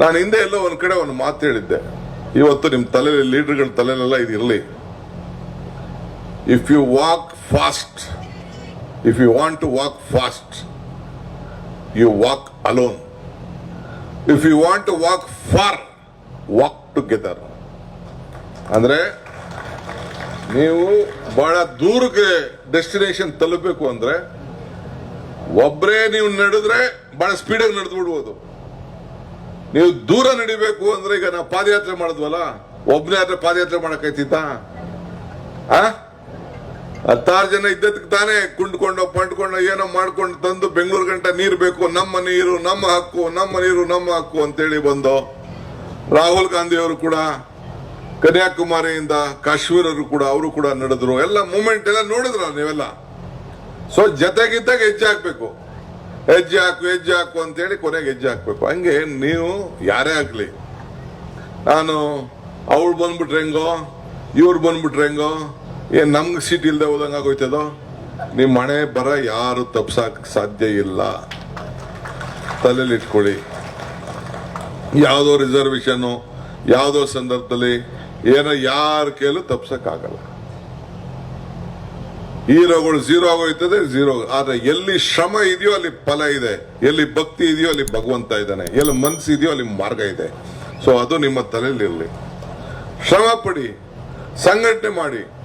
ನಾನು ಹಿಂದೆ ಎಲ್ಲೋ ಒಂದ್ ಕಡೆ ಒಂದು ಮಾತು ಹೇಳಿದ್ದೆ. ಇವತ್ತು ನಿಮ್ಮ ತಲೆ ಲೀಡರ್ಗಳ ತಲೆಲೆಲ್ಲ ಇದು ಇರಲಿ if you walk fast if you want to walk fast you walk alone if you want to walk far walk together ಅಂದ್ರೆ ನೀವು ಬಹಳ ದೂರಕ್ಕೆ ಡೆಸ್ಟಿನೇಷನ್ ತಲುಪಬೇಕು ಅಂದ್ರೆ ಒಬ್ಬರೇ ನೀವು ನಡೆದ್ರೆ ಬಹಳ ಸ್ಪೀಡಾಗಿ ನಡೆದು ಬಿಡ್ಬೋದು. ನೀವು ದೂರ ನಡಿಬೇಕು ಅಂದ್ರೆ ಈಗ ನಾವು ಪಾದಯಾತ್ರೆ ಮಾಡಿದ್ವಲ್ಲ ಒಬ್ಬನೇ ಆದ್ರೆ ಪಾದಯಾತ್ರೆ ಮಾಡಕೈತಿದ್ದ ಆ? ಹತ್ತಾರು ಜನ ಇದ್ದದಕ್ಕೆ ತಾನೇ ಕುಂಡ್ಕೊಂಡು, ಪಂಡ್ಕೊಂಡು, ಏನೋ ಮಾಡ್ಕೊಂಡು ತಂದು ಬೆಂಗಳೂರು ಗಂಟ ನೀರು ಬೇಕು, ನಮ್ಮ ನೀರು, ನಮ್ಮ ಹಕ್ಕು, ನಮ್ಮ ನೀರು, ನಮ್ಮ ಹಕ್ಕು ಅಂತೇಳಿ ಬಂದು ರಾಹುಲ್ ಗಾಂಧಿ ಅವರು ಕೂಡ, ಕನ್ಯಾಕುಮಾರಿಯಿಂದ ಕಾಶ್ಮೀರರು ಕೂಡ, ಅವರು ಕೂಡ ನಡೆದ್ರು. ಎಲ್ಲ ಮೂಮೆಂಟ್ ಎಲ್ಲ ನೋಡಿದ್ರ ನೀವೆಲ್ಲ? ಸೊ ಜತೆಗಿದ್ದಾಗ ಹೆಜ್ಜೆ ಹಾಕ್ಬೇಕು ಹೆಜ್ಜೆ ಹಾಕು ಹೆಜ್ಜೆ ಹಾಕು ಅಂತೇಳಿ ಕೊನೆಗೆ ಹೆಜ್ಜೆ ಹಾಕ್ಬೇಕು. ಹಂಗೆ ನೀವು ಯಾರೇ ಆಗ್ಲಿ. ನಾನು ಅವಳು ಬಂದ್ಬಿಟ್ರೆ ಹೆಂಗೋ, ಇವ್ರು ಬಂದ್ಬಿಟ್ರೆ ಹೆಂಗೋ, ಏನ್ ನಮ್ಗೆ ಸೀಟ್ ಇಲ್ದೆ ಹೋದಂಗ ಆಗೋಯ್ತದೋ? ನಿಮ್ ಮನೆ ಬರ ಯಾರು ತಪ್ಸಕ್ಕೆ ಸಾಧ್ಯ ಇಲ್ಲ. ತಲೆಯಲ್ಲಿ ಇಟ್ಕೊಳ್ಳಿ. ಯಾವುದೋ ರಿಸರ್ವೇಶನ್ ಯಾವುದೋ ಸಂದರ್ಭದಲ್ಲಿ ಏನೋ ಯಾರ ಕೇಳು ಆಗಲ್ಲ ಹೀರೋಗಳು ಝೀರೋ ಆಗೋಯ್ತದೆ ಝೀರೋ ಆದ್ರೆ ಎಲ್ಲಿ ಶ್ರಮ ಇದೆಯೋ ಅಲ್ಲಿ ಫಲ ಇದೆ. ಎಲ್ಲಿ ಭಕ್ತಿ ಇದೆಯೋ ಅಲ್ಲಿ ಭಗವಂತ ಇದ್ದಾನೆ. ಎಲ್ಲಿ ಮನ್ಸು ಇದೆಯೋ ಅಲ್ಲಿ ಮಾರ್ಗ ಇದೆ. ಸೊ ಅದು ನಿಮ್ಮ ತಲೆಯಲ್ಲಿ ಇರಲಿ. ಶ್ರಮ ಪಡಿ. ಸಂಘಟನೆ ಮಾಡಿ.